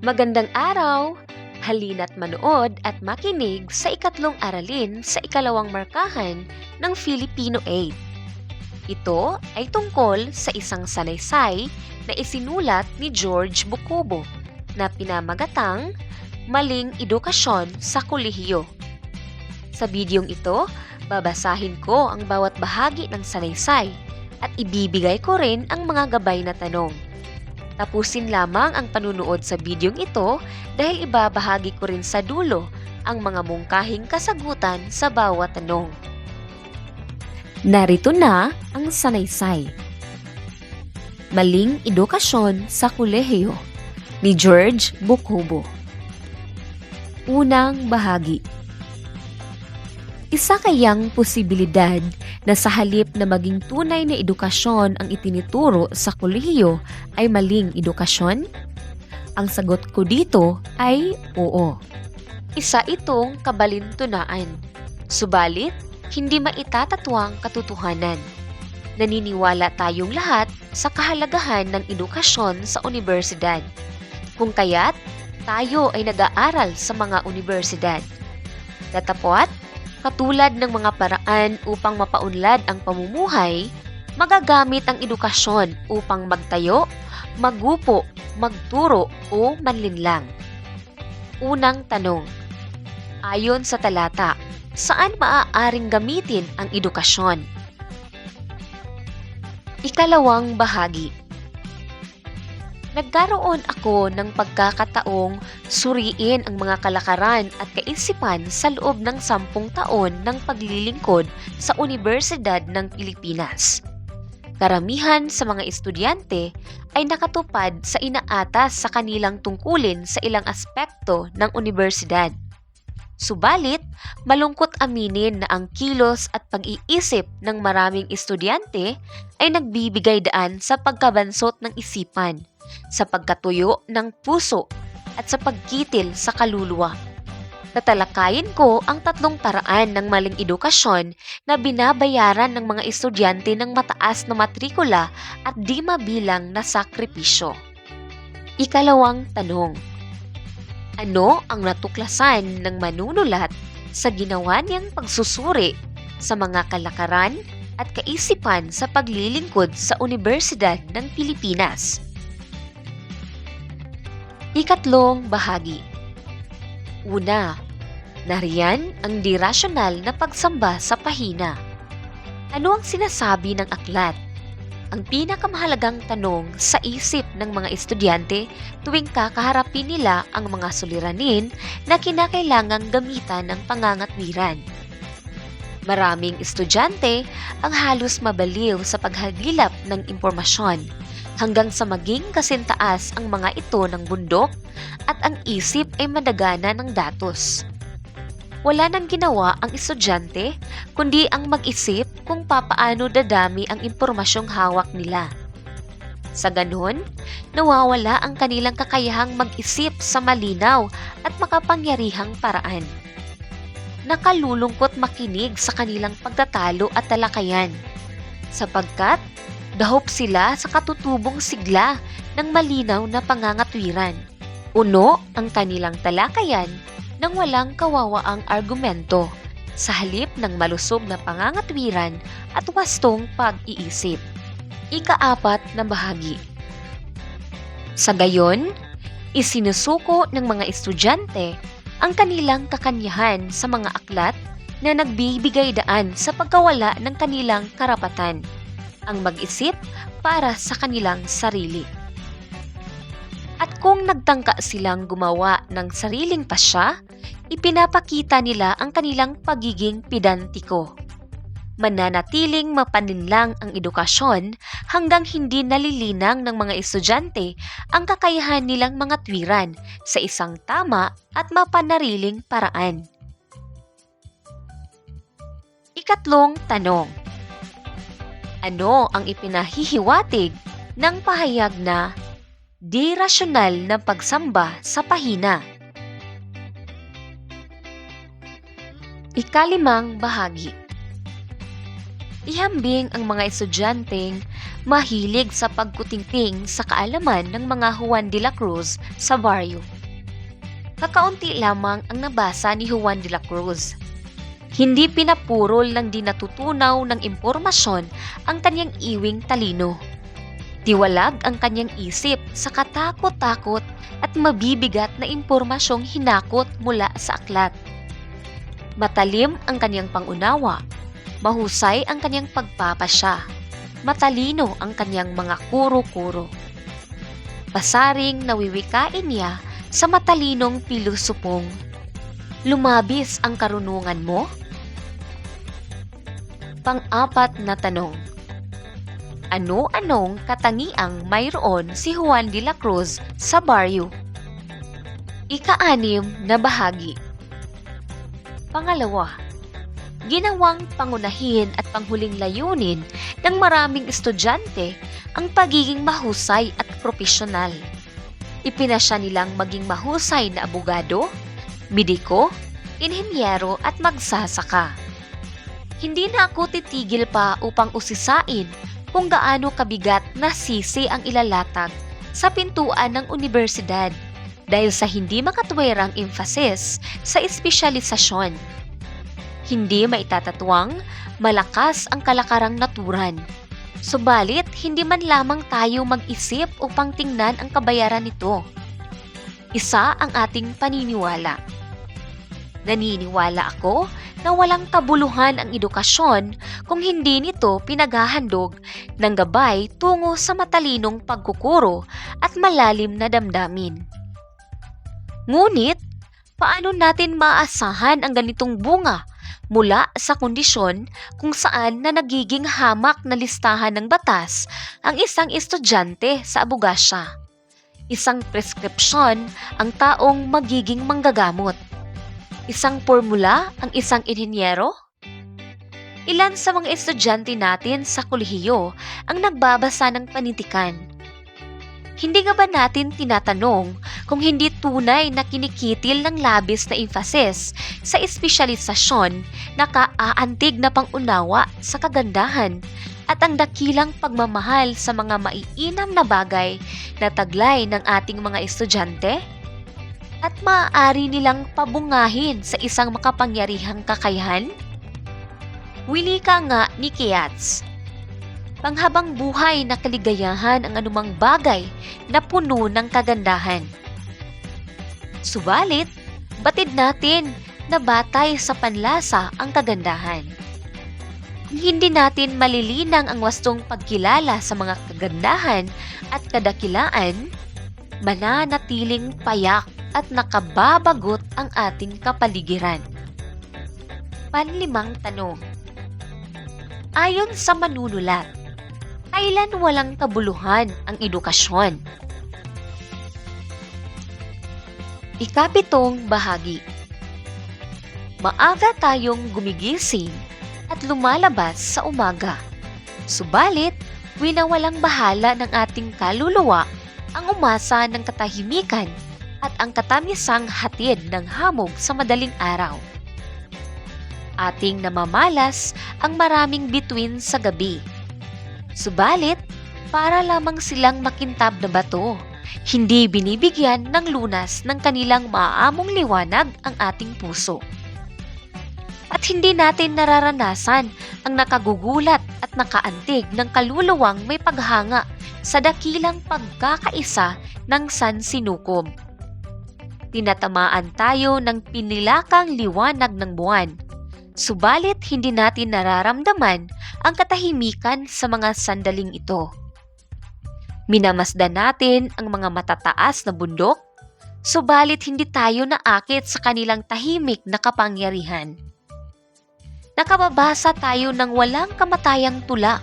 Magandang araw! Halina't manood at makinig sa ikatlong aralin sa ikalawang markahan ng Filipino 8. Ito ay tungkol sa isang sanaysay na isinulat ni George Bukubo na pinamagatang Maling Edukasyon sa Kolehiyo. Sa bidyong ito, babasahin ko ang bawat bahagi ng sanaysay at ibibigay ko rin ang mga gabay na tanong. Tapusin lamang ang panunood sa bidyong ito dahil ibabahagi ko rin sa dulo ang mga mungkahing kasagutan sa bawat tanong. Narito na ang sanaysay. Maling edukasyon sa kolehiyo ni George Bukubo. Unang bahagi. Isa kayang posibilidad na sa halip na maging tunay na edukasyon ang itinuturo sa kolehiyo ay maling edukasyon? Ang sagot ko dito ay oo. Isa itong kabalintunaan. Subalit, hindi maitatatwang katotohanan. Naniniwala tayong lahat sa kahalagahan ng edukasyon sa universidad. Kung kaya't, tayo ay nag-aaral sa mga universidad. Datapot, Katulad ng mga paraan upang mapaunlad ang pamumuhay, magagamit ang edukasyon upang magtayo, magupo, magturo o manlinlang. Unang tanong. Ayon sa talata, saan maaaring gamitin ang edukasyon? Ikalawang bahagi. Nagkaroon ako ng pagkakataong suriin ang mga kalakaran at kaisipan sa loob ng sampung taon ng paglilingkod sa Universidad ng Pilipinas. Karamihan sa mga estudyante ay nakatupad sa inaatas sa kanilang tungkulin sa ilang aspekto ng universidad. Subalit, malungkot aminin na ang kilos at pag-iisip ng maraming estudyante ay nagbibigay daan sa pagkabansot ng isipan sa pagkatuyo ng puso at sa pagkitil sa kaluluwa. Tatalakayin ko ang tatlong paraan ng maling edukasyon na binabayaran ng mga estudyante ng mataas na matrikula at di mabilang na sakripisyo. Ikalawang tanong. Ano ang natuklasan ng manunulat sa ginawa niyang pagsusuri sa mga kalakaran at kaisipan sa paglilingkod sa Universidad ng Pilipinas? Ikatlong bahagi. Una, nariyan ang dirasyonal na pagsamba sa pahina. Ano ang sinasabi ng aklat? Ang pinakamahalagang tanong sa isip ng mga estudyante tuwing kakaharapin nila ang mga suliranin na kinakailangang gamitan ng pangangatwiran. Maraming estudyante ang halos mabaliw sa paghagilap ng impormasyon hanggang sa maging kasintaas ang mga ito ng bundok at ang isip ay madagana ng datos. Wala nang ginawa ang estudyante kundi ang mag-isip kung papaano dadami ang impormasyong hawak nila. Sa ganon, nawawala ang kanilang kakayahang mag-isip sa malinaw at makapangyarihang paraan. Nakalulungkot makinig sa kanilang pagtatalo at talakayan sapagkat Dahop sila sa katutubong sigla ng malinaw na pangangatwiran. Uno ang kanilang talakayan ng walang kawawaang argumento sa halip ng malusog na pangangatwiran at wastong pag-iisip. Ikaapat na bahagi. Sa gayon, isinusuko ng mga estudyante ang kanilang kakanyahan sa mga aklat na nagbibigay daan sa pagkawala ng kanilang karapatan ang mag-isip para sa kanilang sarili. At kung nagtangka silang gumawa ng sariling pasya, ipinapakita nila ang kanilang pagiging pedantiko. Mananatiling mapaninlang ang edukasyon hanggang hindi nalilinang ng mga estudyante ang kakayahan nilang mga twiran sa isang tama at mapanariling paraan. Ikatlong tanong ano ang ipinahihiwatig ng pahayag na di rasyonal na pagsamba sa pahina. Ikalimang bahagi Ihambing ang mga estudyanteng mahilig sa pagkutingting sa kaalaman ng mga Juan de la Cruz sa baryo. Kakaunti lamang ang nabasa ni Juan de la Cruz. Hindi pinapurol ng di natutunaw ng impormasyon ang kanyang iwing talino. Tiwalag ang kanyang isip sa katakot-takot at mabibigat na impormasyong hinakot mula sa aklat. Matalim ang kanyang pangunawa, mahusay ang kanyang pagpapasya, matalino ang kanyang mga kuro-kuro. Pasaring nawiwikain niya sa matalinong pilusupong. Lumabis ang karunungan mo? Pang-apat na tanong. Ano-anong katangiang mayroon si Juan de la Cruz sa baryo? Ika-anim na bahagi. Pangalawa, ginawang pangunahin at panghuling layunin ng maraming estudyante ang pagiging mahusay at profesional. Ipinasya nilang maging mahusay na abogado, mediko, inhenyero at magsasaka. Hindi na ako titigil pa upang usisain kung gaano kabigat na sisi ang ilalatag sa pintuan ng universidad dahil sa hindi makatwerang emphasis sa espesyalisasyon. Hindi maitatatuwang malakas ang kalakarang naturan. Subalit, hindi man lamang tayo mag-isip upang tingnan ang kabayaran nito. Isa ang ating paniniwala. Naniniwala ako na walang kabuluhan ang edukasyon kung hindi nito pinaghahandog ng gabay tungo sa matalinong pagkukuro at malalim na damdamin. Ngunit, paano natin maasahan ang ganitong bunga mula sa kondisyon kung saan na nagiging hamak na listahan ng batas ang isang estudyante sa abogasya? Isang preskripsyon ang taong magiging manggagamot Isang formula ang isang inhinyero? Ilan sa mga estudyante natin sa kolehiyo ang nagbabasa ng panintikan? Hindi nga ba natin tinatanong kung hindi tunay na kinikitil ng labis na emphasis sa espesyalisasyon na kaaantig na pangunawa sa kagandahan at ang dakilang pagmamahal sa mga maiinam na bagay na taglay ng ating mga estudyante? At maaari nilang pabungahin sa isang makapangyarihang kakayahan? Wili ka nga ni Keats. Panghabang buhay na kaligayahan ang anumang bagay na puno ng kagandahan. Subalit, batid natin na batay sa panlasa ang kagandahan. Hindi natin malilinang ang wastong pagkilala sa mga kagandahan at kadakilaan, mananatiling payak at nakababagot ang ating kapaligiran. Panlimang tanong. Ayon sa manunulat, kailan walang kabuluhan ang edukasyon? Ikapitong bahagi. Maaga tayong gumigising at lumalabas sa umaga. Subalit, winawalang bahala ng ating kaluluwa ang umasa ng katahimikan at ang katamisang hatid ng hamog sa madaling araw. Ating namamalas ang maraming bituin sa gabi. Subalit, para lamang silang makintab na bato, hindi binibigyan ng lunas ng kanilang maaamong liwanag ang ating puso. At hindi natin nararanasan ang nakagugulat at nakaantig ng kaluluwang may paghanga sa dakilang pagkakaisa ng sansinukob tinatamaan tayo ng pinilakang liwanag ng buwan. Subalit hindi natin nararamdaman ang katahimikan sa mga sandaling ito. Minamasdan natin ang mga matataas na bundok, subalit hindi tayo naakit sa kanilang tahimik na kapangyarihan. Nakababasa tayo ng walang kamatayang tula,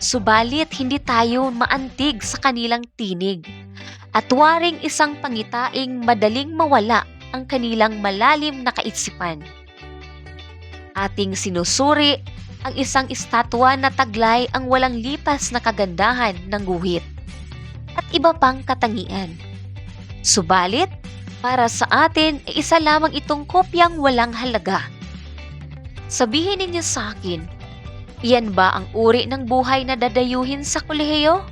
subalit hindi tayo maantig sa kanilang tinig at waring isang pangitaing madaling mawala ang kanilang malalim na kaisipan. Ating sinusuri ang isang estatwa na taglay ang walang lipas na kagandahan ng guhit at iba pang katangian. Subalit, para sa atin isa lamang itong kopyang walang halaga. Sabihin ninyo sa akin, Iyan ba ang uri ng buhay na dadayuhin sa kolehiyo?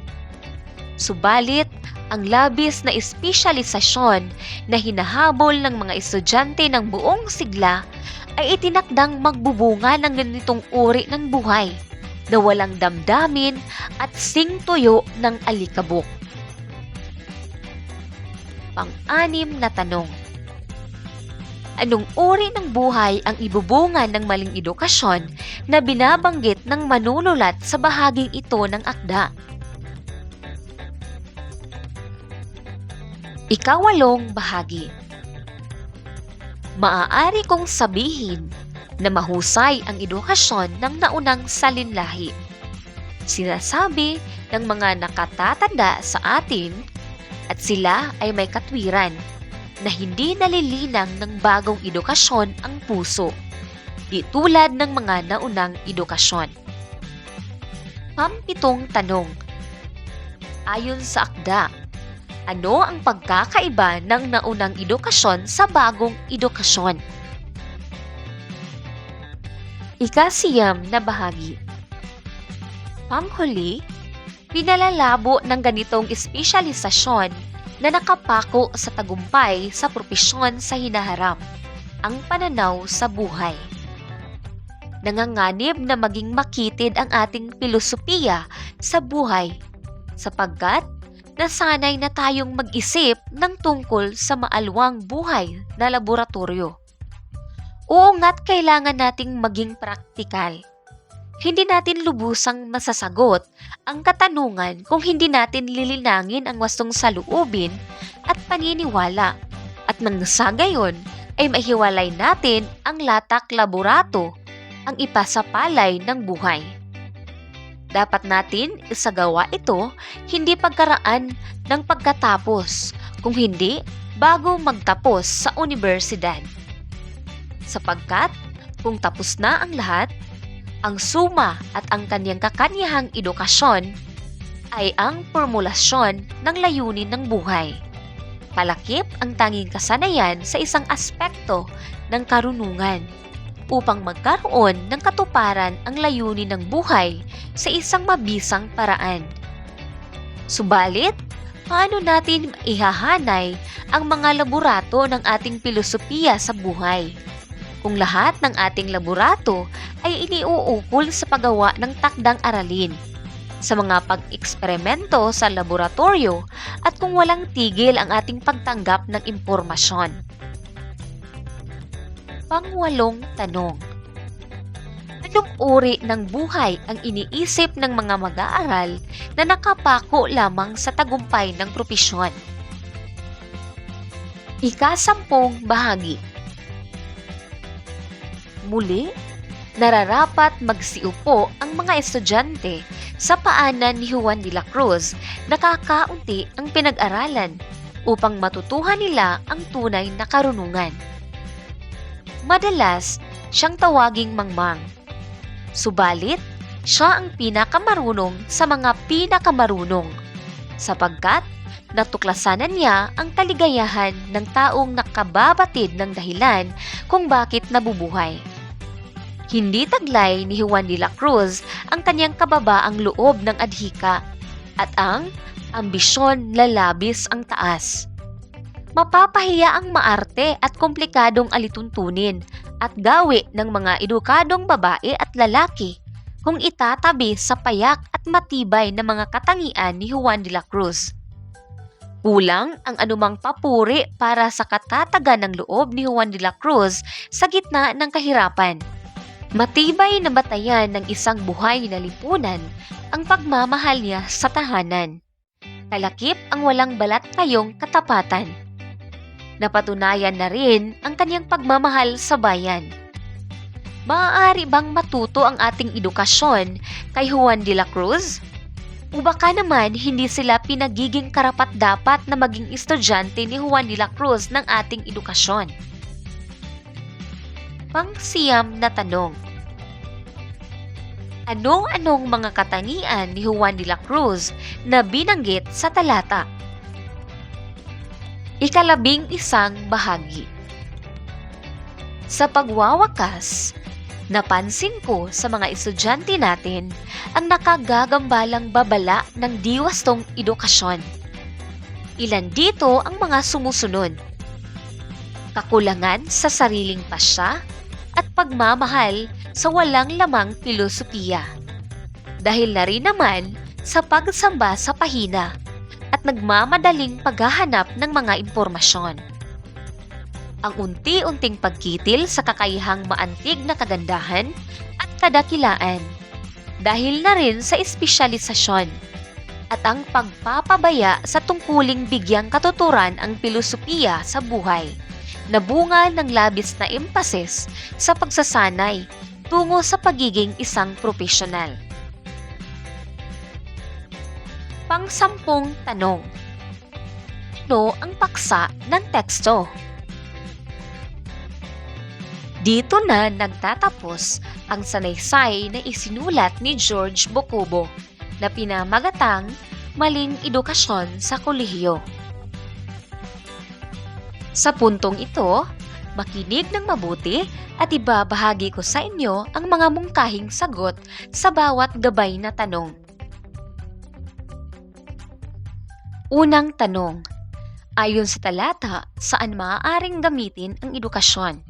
Subalit, ang labis na espesyalisasyon na hinahabol ng mga estudyante ng buong sigla ay itinakdang magbubunga ng ganitong uri ng buhay na walang damdamin at singtuyo ng alikabok. Pang-anim na tanong. Anong uri ng buhay ang ibubunga ng maling edukasyon na binabanggit ng manunulat sa bahaging ito ng akda? Ikawalong bahagi. Maaari kong sabihin na mahusay ang edukasyon ng naunang salinlahi. Sinasabi ng mga nakatatanda sa atin at sila ay may katwiran na hindi nalilinang ng bagong edukasyon ang puso, di tulad ng mga naunang edukasyon. Pampitong tanong Ayon sa akda, ano ang pagkakaiba ng naunang edukasyon sa bagong edukasyon? Ikasiyam na bahagi. Panghuli, pinalalabo ng ganitong espesyalisasyon na nakapako sa tagumpay sa propesyon sa hinaharap, ang pananaw sa buhay. Nanganganib na maging makitid ang ating filosofiya sa buhay sapagkat nasanay na tayong mag-isip ng tungkol sa maalwang buhay na laboratorio. Oo nga't kailangan nating maging praktikal. Hindi natin lubusang masasagot ang katanungan kung hindi natin lilinangin ang wastong saluubin at paniniwala at nang sa gayon ay mahiwalay natin ang latak laborato, ang ipasapalay ng buhay. Dapat natin isagawa ito hindi pagkaraan ng pagkatapos, kung hindi bago magtapos sa universidad. Sapagkat kung tapos na ang lahat, ang suma at ang kanyang kakanyahang edukasyon ay ang formulasyon ng layunin ng buhay. Palakip ang tanging kasanayan sa isang aspekto ng karunungan upang magkaroon ng katuparan ang layunin ng buhay sa isang mabisang paraan. Subalit, paano natin ihahanay ang mga laborato ng ating filosofiya sa buhay? Kung lahat ng ating laborato ay iniuukol sa paggawa ng takdang aralin, sa mga pag-eksperimento sa laboratorio at kung walang tigil ang ating pagtanggap ng impormasyon. Pangwalong tanong. Anong uri ng buhay ang iniisip ng mga mag-aaral na nakapako lamang sa tagumpay ng propesyon? Ikasampung bahagi. Muli, nararapat magsiupo ang mga estudyante sa paanan ni Juan de la Cruz na kakaunti ang pinag-aralan upang matutuhan nila ang tunay na karunungan. Madalas, siyang tawaging mangmang. Subalit, siya ang pinakamarunong sa mga pinakamarunong sapagkat natuklasanan niya ang kaligayahan ng taong nakababatid ng dahilan kung bakit nabubuhay. Hindi taglay ni Juan de la Cruz ang kanyang kababaang loob ng adhika at ang ambisyon lalabis ang taas. Mapapahiya ang maarte at komplikadong alituntunin at gawi ng mga edukadong babae at lalaki kung itatabi sa payak at matibay na mga katangian ni Juan de la Cruz. Kulang ang anumang papuri para sa katatagan ng loob ni Juan de la Cruz sa gitna ng kahirapan. Matibay na batayan ng isang buhay na lipunan ang pagmamahal niya sa tahanan. Kalakip ang walang balat kayong katapatan. Napatunayan na rin ang kanyang pagmamahal sa bayan. Maaari bang matuto ang ating edukasyon kay Juan de la Cruz? O baka naman hindi sila pinagiging karapat-dapat na maging estudyante ni Juan de la Cruz ng ating edukasyon? Pangsiyam na tanong. Anong-anong mga katangian ni Juan de la Cruz na binanggit sa talata? Ikalabing isang bahagi. Sa pagwawakas, Napansin ko sa mga estudyante natin ang nakagagambalang babala ng diwastong edukasyon. Ilan dito ang mga sumusunod. Kakulangan sa sariling pasya at pagmamahal sa walang lamang filosofiya. Dahil na rin naman sa pagsamba sa pahina nagmamadaling paghahanap ng mga impormasyon ang unti-unting pagkitil sa kakayahang maantig na kagandahan at kadakilaan dahil na rin sa espesyalisasyon at ang pagpapabaya sa tungkuling bigyang katuturan ang filosofiya sa buhay na bunga ng labis na emphasis sa pagsasanay tungo sa pagiging isang profesional. Pangsampung tanong Ano ang paksa ng teksto? Dito na nagtatapos ang sanaysay na isinulat ni George Bocobo na pinamagatang Maling Edukasyon sa Kolehiyo. Sa puntong ito, makinig ng mabuti at ibabahagi ko sa inyo ang mga mungkahing sagot sa bawat gabay na tanong. Unang tanong, ayon sa talata, saan maaaring gamitin ang edukasyon?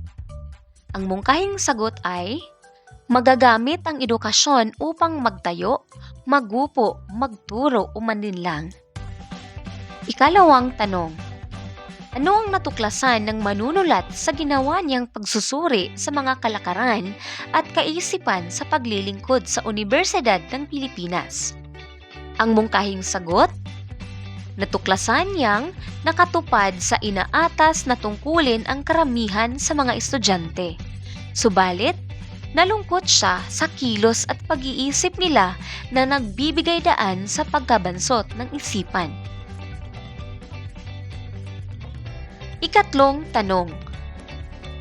Ang mungkahing sagot ay, magagamit ang edukasyon upang magtayo, magupo, magturo o maninlang. Ikalawang tanong, ano ang natuklasan ng manunulat sa ginawa niyang pagsusuri sa mga kalakaran at kaisipan sa paglilingkod sa Universidad ng Pilipinas? Ang mungkahing sagot, natuklasan niyang nakatupad sa inaatas na tungkulin ang karamihan sa mga estudyante. Subalit, nalungkot siya sa kilos at pag-iisip nila na nagbibigay daan sa pagkabansot ng isipan. Ikatlong tanong.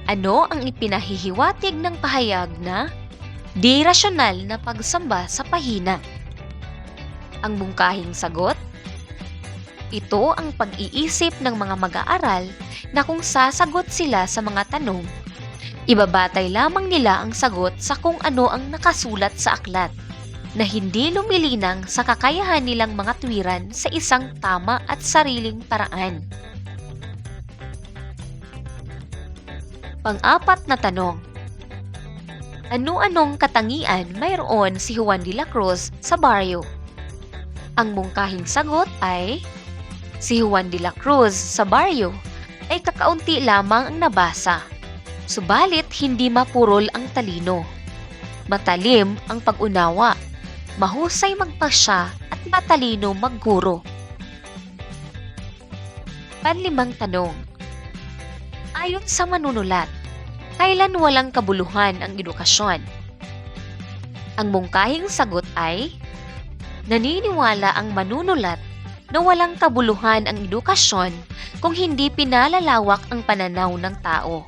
Ano ang ipinahihiwatig ng pahayag na di rasyonal na pagsamba sa pahina? Ang mungkahing sagot, ito ang pag-iisip ng mga mag-aaral na kung sasagot sila sa mga tanong, ibabatay lamang nila ang sagot sa kung ano ang nakasulat sa aklat na hindi lumilinang sa kakayahan nilang mga tuwiran sa isang tama at sariling paraan. Pang-apat na tanong. Ano-anong katangian mayroon si Juan de la Cruz sa baryo? Ang mungkahing sagot ay Si Juan de la Cruz sa baryo ay kakaunti lamang ang nabasa. Subalit hindi mapurol ang talino. Matalim ang pag-unawa. Mahusay magpasya at matalino magguro. Panlimang tanong. Ayon sa manunulat, kailan walang kabuluhan ang edukasyon? Ang mungkahing sagot ay, naniniwala ang manunulat na walang kabuluhan ang edukasyon kung hindi pinalalawak ang pananaw ng tao.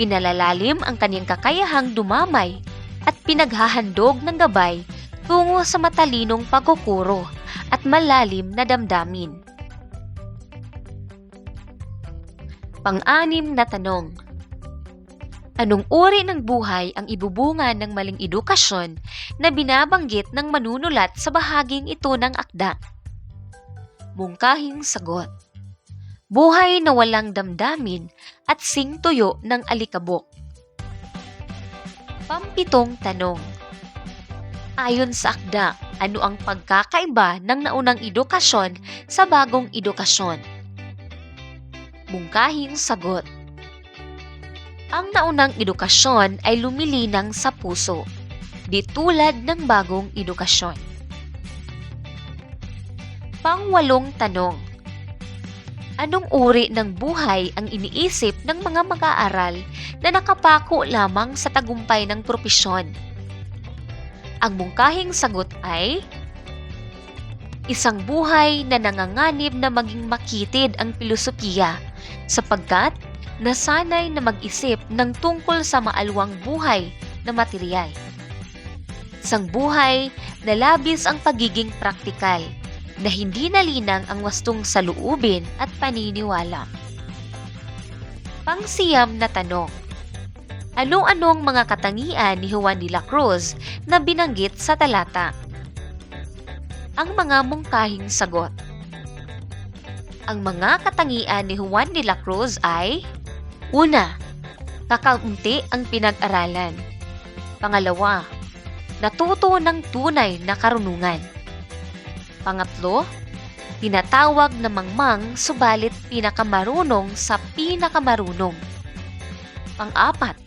Pinalalalim ang kanyang kakayahang dumamay at pinaghahandog ng gabay tungo sa matalinong pagkukuro at malalim na damdamin. Pang-anim na tanong. Anong uri ng buhay ang ibubunga ng maling edukasyon na binabanggit ng manunulat sa bahaging ito ng akda? Mungkahing sagot. Buhay na walang damdamin at singtuyo ng alikabok. Pampitong tanong. Ayon sa akda, ano ang pagkakaiba ng naunang edukasyon sa bagong edukasyon? Mungkahing sagot. Ang naunang edukasyon ay lumilinang sa puso, di tulad ng bagong edukasyon. Pangwalong tanong. Anong uri ng buhay ang iniisip ng mga mag-aaral na nakapako lamang sa tagumpay ng propesyon? Ang mungkahing sagot ay isang buhay na nanganganib na maging makitid ang filosofiya sapagkat nasanay na mag-isip ng tungkol sa maalwang buhay na material. Isang buhay na labis ang pagiging praktikal na hindi nalinang ang wastong saluubin at paniniwala. Pangsiyam na tanong. Ano-anong mga katangian ni Juan de la Cruz na binanggit sa talata? Ang mga mungkahing sagot. Ang mga katangian ni Juan de la Cruz ay Una, kakaunti ang pinag-aralan. Pangalawa, natuto ng tunay na karunungan. Pangatlo, tinatawag na mangmang subalit pinakamarunong sa pinakamarunong. Pang-apat,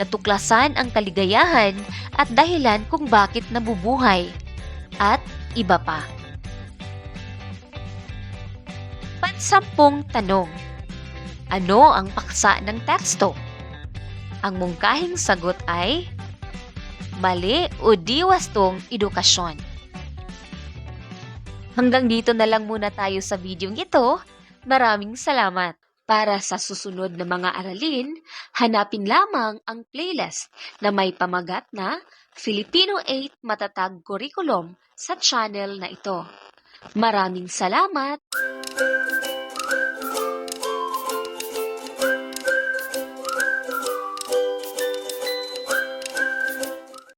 natuklasan ang kaligayahan at dahilan kung bakit nabubuhay. At iba pa. Pansampung tanong. Ano ang paksa ng teksto? Ang mungkahing sagot ay mali o di wastong edukasyon. Hanggang dito na lang muna tayo sa videong ito. Maraming salamat. Para sa susunod na mga aralin, hanapin lamang ang playlist na may pamagat na Filipino 8 Matatag Curriculum sa channel na ito. Maraming salamat!